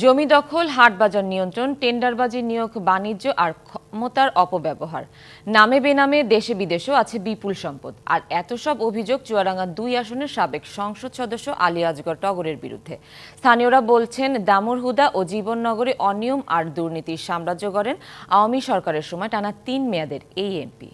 জমি দখল হাটবাজার নিয়ন্ত্রণ টেন্ডারবাজি নিয়োগ, বাণিজ্য আর ক্ষমতার অপব্যবহার। নামে বেনামে দেশে বিদেশেও আছে বিপুল সম্পদ। আর এত সব অভিযোগ চুয়াডাঙ্গা দুই আসনের সাবেক সংসদ সদস্য আলী আজগর টগরের বিরুদ্ধে। স্থানীয়রা বলছেন, দামুর হুদা ও জীবননগরে অনিয়ম আর দুর্নীতির সাম্রাজ্য গড়েন আওয়ামী সরকারের সময় টানা তিন মেয়াদের এই এমপি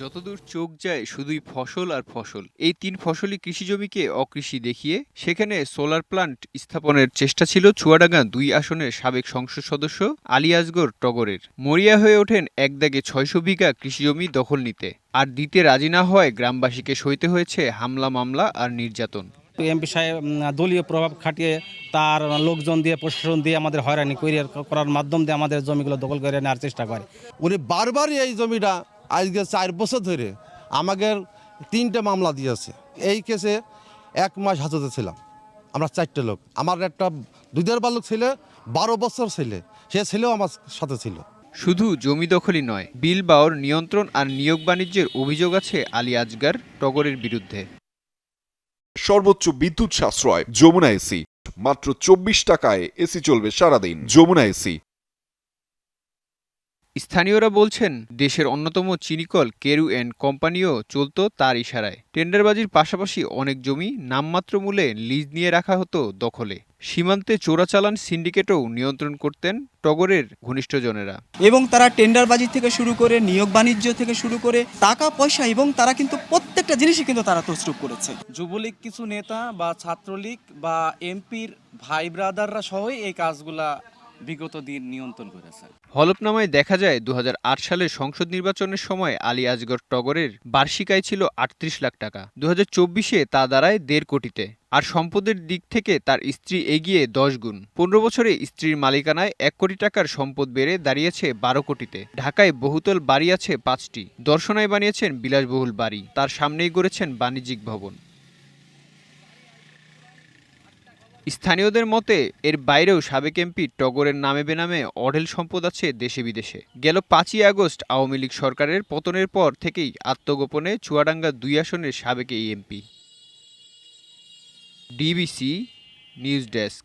যতদূর চোখ যায় শুধুই ফসল আর ফসল। এই তিন ফসলি কৃষি জমিকে অকৃষি দেখিয়ে সেখানে সোলার প্লান্ট স্থাপনের চেষ্টা ছিল চুয়াডাঙ্গা দুই আসনের সাবেক সংসদ সদস্য আলী আসগর টগরের। মরিয়া হয়ে ওঠেন একদাগে ছয়শো বিঘা কৃষি জমি দখল নিতে। আর দিতে রাজি না হওয়ায় গ্রামবাসীকে সইতে হয়েছে হামলা মামলা আর নির্যাতন। এমপি সাহেব দলীয় প্রভাব খাটিয়ে তার লোকজন দিয়ে প্রশাসন দিয়ে আমাদের হয়রানি করিয়ার করার মাধ্যম দিয়ে আমাদের জমিগুলো দখল করে নেওয়ার চেষ্টা করে। উনি বারবারই এই জমিটা আজকে চার বছর ধরে আমাকে তিনটে মামলা দিয়েছে। এই কেসে এক মাস হাজতে ছিলাম। আমরা চারটে লোক। আমার একটা দুধের বালক ছেলে বারো বছর ছেলে। সে ছেলেও আমার সাথে ছিল। শুধু জমি দখলই নয় বিল বাওর নিয়ন্ত্রণ আর নিয়োগ বাণিজ্যের অভিযোগ আছে আলী আজগার টগরের বিরুদ্ধে। সর্বোচ্চ বিদ্যুৎ সাশ্রয় যমুনা এসি। মাত্র চব্বিশ টাকায় এসি চলবে সারাদিন। যমুনা এসি। স্থানীয়রা বলছেন দেশের অন্যতম চিনিকল কেরু অ্যান্ড কোম্পানিও চলত তার ইশারায়। টেন্ডারবাজির পাশাপাশি অনেক জমি নামমাত্র মূল্যে লিজ নিয়ে রাখা হতো দখলে। সীমান্তে চোরাচালান সিন্ডিকেটও নিয়ন্ত্রণ করতেন টগরের ঘনিষ্ঠজনেরা। এবং তারা টেন্ডারবাজি থেকে শুরু করে নিয়োগ বাণিজ্য থেকে শুরু করে টাকা পয়সা এবং তারা কিন্তু প্রত্যেকটা জিনিসই কিন্তু তারা তসরুপ করেছে। যুবলীগ কিছু নেতা বা ছাত্রলীগ বা এমপির ভাই ব্রাদাররা সহই এই কাজগুলা বিগত দিন নিয়ন্ত্রণ করেছে। হলফনামায় দেখা যায় দু সালের সংসদ নির্বাচনের সময় আলী আজগর টগরের বার্ষিক আয় ছিল আটত্রিশ লাখ টাকা। দু হাজার তা দাঁড়ায় দেড় কোটিতে। আর সম্পদের দিক থেকে তার স্ত্রী এগিয়ে দশ গুণ। পনেরো বছরে স্ত্রীর মালিকানায় এক কোটি টাকার সম্পদ বেড়ে দাঁড়িয়েছে বারো কোটিতে। ঢাকায় বহুতল বাড়ি আছে পাঁচটি। দর্শনায় বানিয়েছেন বিলাসবহুল বাড়ি। তার সামনেই গড়েছেন বাণিজ্যিক ভবন। স্থানীয়দের মতে, এর বাইরেও সাবেক এমপি টগরের নামে বেনামে অঢেল সম্পদ আছে দেশে বিদেশে গেল পাঁচই আগস্ট আওয়ামী লীগ সরকারের পতনের পর থেকেই আত্মগোপনে চুয়াডাঙ্গা দুই আসনের সাবেক এই এমপি। DBC news desk.